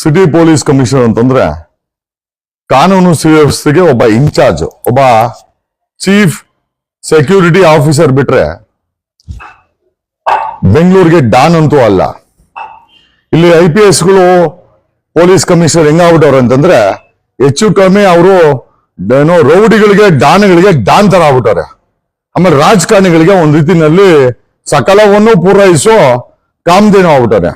City police commissioner ಅಂತಂದ್ರೆ ಕಾನೂನು ಸುವ್ಯವಸ್ಥೆಗೆ ಒಬ್ಬ ಇನ್ಚಾರ್ಜ್, ಒಬ್ಬ ಚೀಫ್ ಸೆಕ್ಯೂರಿಟಿ ಆಫೀಸರ್ ಬಿಟ್ರೆ ಬೆಂಗಳೂರಿಗೆ ಡಾನ್ ಅಂತೂ ಅಲ್ಲ. ಇಲ್ಲಿ ಐ ಪಿ ಎಸ್ಗಳು ಪೊಲೀಸ್ ಕಮಿಷನರ್ ಹೆಂಗಾಗ್ಬಿಟ್ಟವ್ರು ಅಂತಂದ್ರೆ ಹೆಚ್ಚು ಕಮ್ಮಿ ಅವರು ಏನೋ ರೌಡಿಗಳಿಗೆ, ಡಾನ್ಗಳಿಗೆ ಡಾನ್ ತರ ಆಗ್ಬಿಟ್ಟವ್ರೆ. ಆಮೇಲೆ ರಾಜಕಾರಣಿಗಳಿಗೆ ಒಂದ್ ರೀತಿನಲ್ಲಿ ಸಕಲವನ್ನು ಪೂರೈಸೋ ಕಾಮಧೇನು ಆಗ್ಬಿಟ್ಟವ್ರೆ.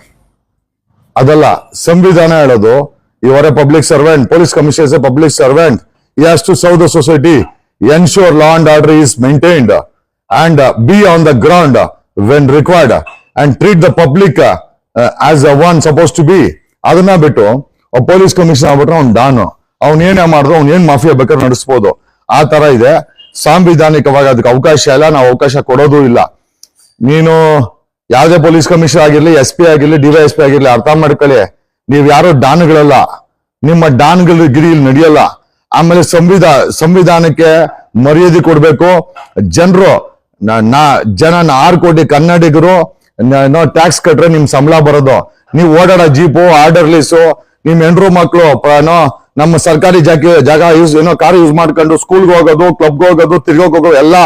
ಅದಲ್ಲ, ಸಂವಿಧಾನ ಹೇಳೋದು ಇವರ public servant police commissioner public servant ಈ has to serve the society ensure law and order is maintained and be on the ground when required and treat the public as a one suppose to be ಅದನ್ನ ಬಿಟ್ಟು police commissioner ಆಗ್ಬಿಟ್ರೆ ಅವ್ನು don ಅವ್ನು ಏನೇ ಮಾಡಿದ್ರು, ಅವ್ನ್ ಏನ್ mafia ಬೇಕಾದ್ರೆ ನಡೆಸ್ಬೋದು. ಆ ತರ ಇದೆ. ಸಾಂವಿಧಾನಿಕವಾಗಿ ಅದಕ್ಕೆ ಅವಕಾಶ ಇಲ್ಲ, ನಾವು ಅವಕಾಶ ಕೊಡೋದು ಇಲ್ಲ. ನೀನು ಯಾವ್ದೇ ಪೊಲೀಸ್ ಕಮಿಷನರ್ ಆಗಿರ್ಲಿ, ಎಸ್ ಪಿ ಆಗಿರ್ಲಿ ಡಿವೈಎಸ್ ಪಿ ಆಗಿರ್ಲಿ, ಅರ್ಥ ಮಾಡ್ಕೊಳ್ಳಿ. ನೀವ್ ಯಾರು ಡಾನ್ಗಳಲ್ಲ, ನಿಮ್ಮ ಡಾನ್ಗಳ ಗಿರಿ ಇಲ್ಲಿ ನಡೆಯಲ್ಲ. ಆಮೇಲೆ ಸಂವಿಧಾ, ಸಂವಿಧಾನಕ್ಕೆ ಮರ್ಯಾದೆ ಕೊಡ್ಬೇಕು. ಜನರು, ನಾ ಜನ ಆರು ಕೋಟಿ ಕನ್ನಡಿಗರು ಟ್ಯಾಕ್ಸ್ ಕಟ್ಟರೆ ನಿಮ್ ಸಂಬಳ ಬರೋದು. ನೀವು ಓಡಾಡೋ ಜೀಪು ಆರ್ಡರ್ಲೀಸು ನಿಮ್ ಹೆಂಡ್ರು ಮಕ್ಕಳು ನಮ್ಮ ಸರ್ಕಾರಿ ಜಾಗ ಜಾಗ ಯೂಸ್, ಏನೋ ಕಾರ್ ಯೂಸ್ ಮಾಡ್ಕೊಂಡು ಸ್ಕೂಲ್ಗೆ ಹೋಗೋದು ಕ್ಲಬ್ಗೆ ಹೋಗೋದು ತಿರ್ಗೋಕ್ ಹೋಗೋದು, ಎಲ್ಲ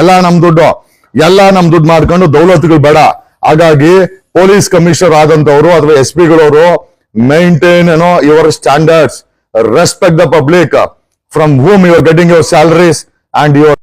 ಎಲ್ಲ ನಮ್ ದುಡ್ಡು. ಎಲ್ಲ ನಮ್ ದುಡ್ಡು ಮಾಡ್ಕೊಂಡು ದೌಲತ್ಗಳು ಬೇಡ. ಹಾಗಾಗಿ ಪೊಲೀಸ್ ಕಮಿಷನರ್ ಆದಂತವರು ಅಥವಾ ಎಸ್ ಪಿಗಳವರು ಮೈಂಟೈನ್ ಏನೋ your standards respect the public from whom you are getting your salaries and your